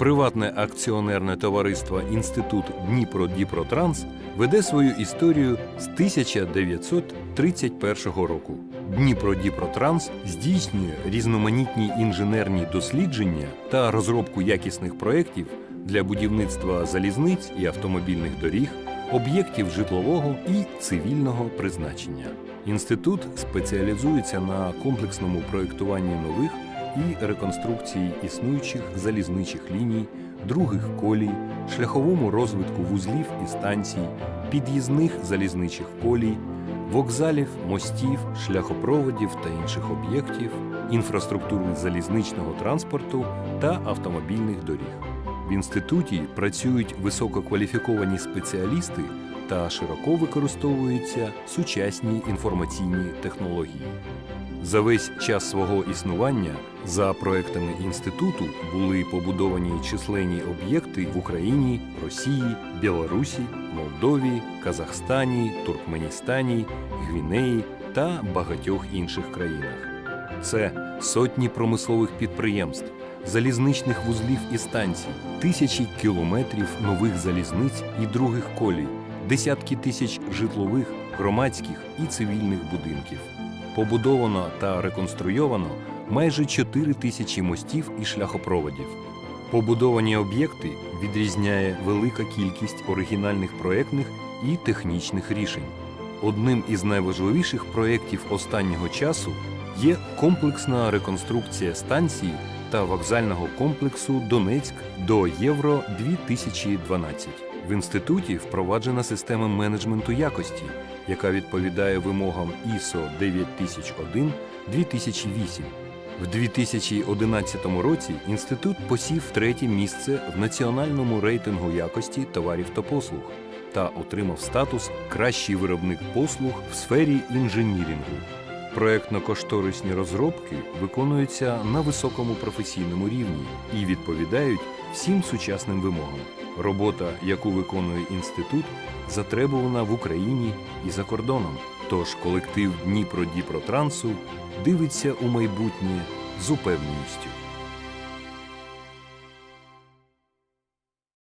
Приватне акціонерне товариство Інститут Дніпро-Дніпротранс веде свою історію з 1931 року. Дніпро-Дніпротранс здійснює різноманітні інженерні дослідження та розробку якісних проєктів для будівництва залізниць і автомобільних доріг, об'єктів житлового і цивільного призначення. Інститут спеціалізується на комплексному проєктуванні нових і реконструкції існуючих залізничих ліній, других колій, шляховому розвитку вузлів і станцій, під'їзних залізничих колій, вокзалів, мостів, шляхопроводів та інших об'єктів, інфраструктури залізничного транспорту та автомобільних доріг. В інституті працюють висококваліфіковані спеціалісти та широко використовуються сучасні інформаційні технології. За весь час свого існування за проектами інституту були побудовані численні об'єкти в Україні, Росії, Білорусі, Молдові, Казахстані, Туркменістані, Гвінеї та багатьох інших країнах. Це сотні промислових підприємств, залізничних вузлів і станцій, тисячі кілометрів нових залізниць і других колій, десятки тисяч житлових, громадських і цивільних будинків. Побудовано та реконструйовано майже 4 тисячі мостів і шляхопроводів. Побудовані об'єкти відрізняє велика кількість оригінальних проєктних і технічних рішень. Одним із найважливіших проєктів останнього часу є комплексна реконструкція станції та вокзального комплексу Донецьк до Євро 2012. В інституті впроваджена система менеджменту якості, яка відповідає вимогам ISO 9001-2008. В 2011 році інститут посів третє місце в національному рейтингу якості товарів та послуг та отримав статус Кращий виробник послуг в сфері інженірінгу. Проектно-кошторисні розробки виконуються на високому професійному рівні і відповідають всім сучасним вимогам. Робота, яку виконує інститут, затребувана в Україні і за кордоном. Тож колектив Дніпро Дніпротрансу дивиться у майбутнє з упевненістю.